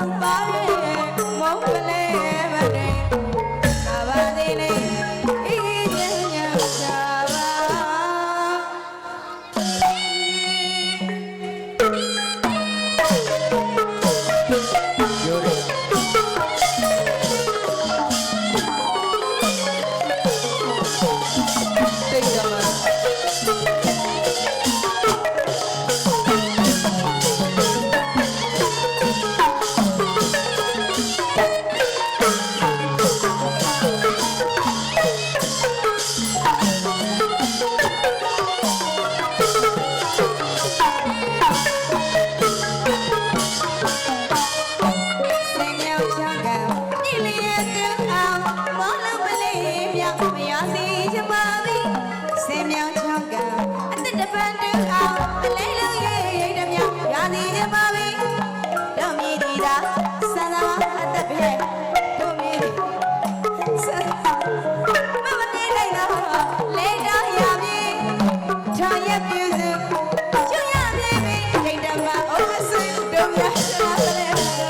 Yeah. ပါပြီဆင်မြောင်းချောင်းကအသက်တပန်တူအောင်တလဲလုံးရဲ့ရိတ်တမြောင်ရာနေချင်ပါပြီတော့မြည်ဒီသာဆန္ဒအသက်ပြဲတို့မြည်ဆန္ဒမမနေလိုက်တော့လေတော့ရပြီချောင်းရဲ့ပြူစုချောင်းရနေပြီရိတ်တမအိုးဆူတို့မြတ်ဆန္ဒလဲဆဲ